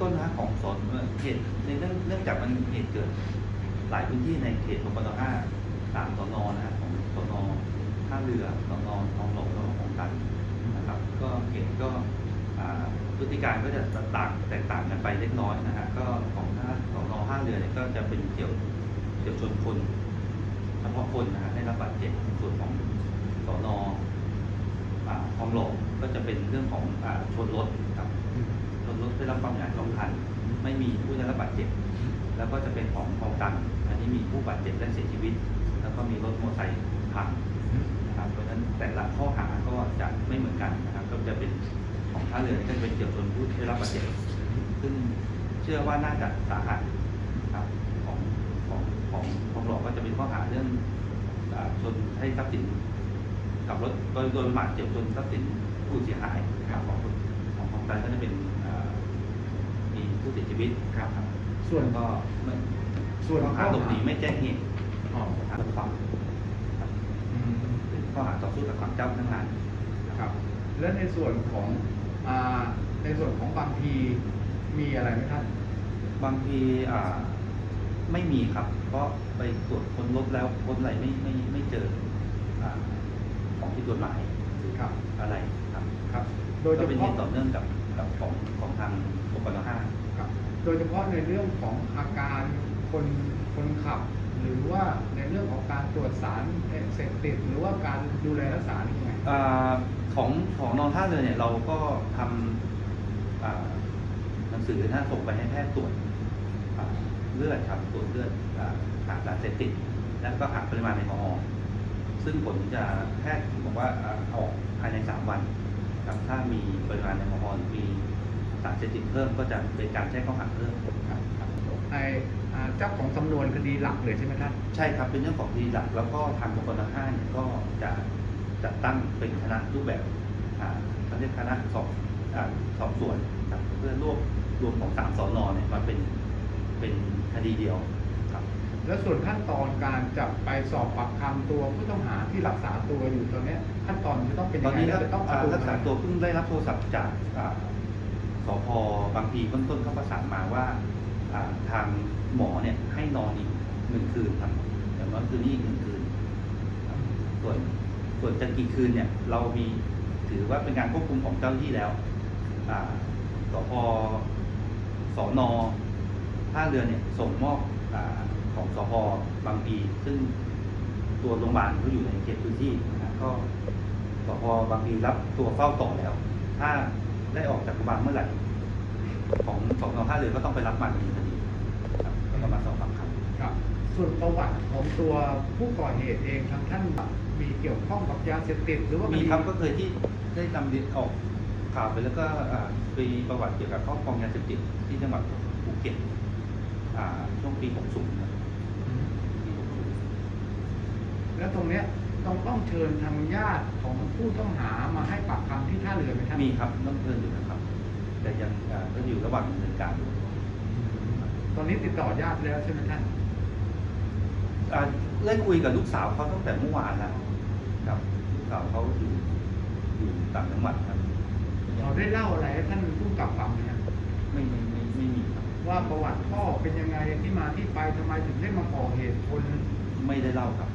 ต้นนะของสนเหตุในเรื่องเนื่องจากมันเหตุเกิด หลายพื้นที่ในเขตปปตห้าสามสนนะฮะของสนท่าเรือสนทองหลงแล้วก็คลองตันนะครับ ก็เหตุก็พฤติการก็จะต่างแตกต่างกันไปเล็กน้อยนะฮะก็ของท่าสนท่าเรือเนี่ยก็จะเป็นเกี่ยวเกี่ยวชนคนเฉพาะคนนะฮะได้รับบาดเจ็บส่วนของสนอ่าทองหลงก็จะเป็นเรื่องของชนรถครับ นรถได้รับความเสียหายสองคัน ไม่มีผู้ได้รับบาดเจ็บ แล้วก็จะเป็นของคลองตันอันนี้มีผู้บาดเจ็บและเสียชีวิต แล้วก็มีรถมอเตอร์ไซค์พังนะครับ เพราะฉะนั้นแต่ละข้อหาก็จะไม่เหมือนกันนะครับ ก็จะเป็นของท่าเรือก็จะเป็นเกี่ยวกับผู้ได้รับบาดเจ็บ ซึ่งเชื่อว่าน่าจะสาหัสครับของของของของหลอกก็จะเป็นข้อหาเรื่องชนให้ทรัพย์สินขับรถโดยโดยประมาทเจ็บชนทรัพย์สินผู้เสียหายนะครับของของของการก็จะเป็น ผู้เสียชีวิตครับครับส่วนแล้วก็ไม่ส่วนข้อหาหลบหนีไม่แจ้งเหตุอ๋อหาความครับอืมเป็นข้อหาต่อสู้กับความเจ้าพนักงานครับ แล้วในส่วนของอ่าในส่วนของบางทีมีอะไรไหมท่านบางทีอ่าไม่มีครับ เพราะไปตรวจค้นรถแล้วค้นอะไรไม่ไม่ไม่เจออาของที่กฎหมายครับอะไรครับครับ โดยเฉก็เป็นเหพาะตุต่อเนื่องกับกับของของทางปปนห้าครับ โดยเฉพาะในเรื่องของอาการคนคนขับ หรือว่าในเรื่องของการตรวจสารเสพติดหรือว่าการดูแลรักษานี่ยังไงอาของของนอนท่าเรือเนี่ยเราก็ทำหนังสือนะส่งไปให้แพทย์ตรวจเลือดครับตรวจเลือดหาสารเสพติด แล้วก็หาปริมาณแอลกอฮอล์ซึ่งผลจะแพทย์บอกว่าออกภายใน 3 วันครับถ้ามีปริมาณแอลกอฮอล์มี สารเสพติดเพิ่มก็จะเป็นการแจ้งข้อหาเพิ่มครับครับไออ่าเจ้าของสำนวนคดีหลักเลยใช่ไหมท่านใช่ครับเป็นเรื่องของคดีหลักแล้วก็ทางปปนห้าเนี่ยก็จะจัดตั้งเป็นคณะรูปแบบอ่าเขาเรียกคณะสอบอ่าสอบสวนครับเพื่อรวบรวมของสามสอนอเนี่ยมาเป็นเป็นคดีเดียวครับ แล้วส่วนขั้นตอนการจะไปสอบปากคำตัวผู้ต้องหาที่รักษาตัวอยู่ตอนเนี้ยขั้นตอนจะต้องเป็นตยัอนงไงนี้แล้วจะต้องอ่าดูรักษาตัวเพิ่งได้รับโทรศัพท์จากอ่า สพบางพลีเบื้องต้นเขาประสานมาว่าทางหมอเนี่ยให้นอนอีกหนึ่งคืนครับอย่างน้อยคืนนี้อีกหนึ่งคืนส่วนส่วนจะกี่คืนเนี่ยเรามีถือว่าเป็นการควบคุมของเจ้าหน้าที่แล้วอ่าสพสนท่าเรือเนี่ยส่งมอบอของสพบางพลีซึ่งตัวโรงพยาบาลเขาอยู่ในเขตพื้นที่นะก็สพบางพลีรับตัวเฝ้าต่อแล้ว ถ้า ได้ออกจากโรงพยาบาลเมื่อไหร่ ของสองท่าเรือก็ต้องไปรับมาดำเนินคดีครับแล้วก็มาสอบปากคำ ครับส่วนประวัติของตัวผู้ก่อเหตุเองทางท่านมีเกี่ยวข้องกับยาเสพติดหรือว่ามีมีครับก็เคยที่ได้นำเรียนออกข่าวไปแล้วก็อ่ามีประวัติเกี่ยวกับครอบครองยาเสพติดที่จังหวัดภูเก็ตอ่าช่วงปี 60นะอืมปีแล้วตรงเนี้ย ต้องต้องเชิญทางญาติของผู้ต้องหามาให้ปากคำที่ท่าเรือไหมท่าน60มีครับต้องเชิญอยู่นะครับ แต่ยังอ่าก็อยู่ระหว่างดำเนินการอยู่ตอนนี้ติดต่อญาติแล้วใช่ไหมท่านอ่าได้คุยกับลูกสาวเขาตั้งแต่เมื่อวานแล้วครับลูกสาวเขาอยู่อยู่ต่างจังหวัดครับเราได้เล่าอะไรให้ท่านผู้กำกับฟังไหมครับไม่ไม่ไม่ไม่มีครับ ว่าประวัติพ่อเป็นยังไงที่มาที่ไปทำไมถึงได้มาก่อเหตุชนไม่ได้เล่าครับ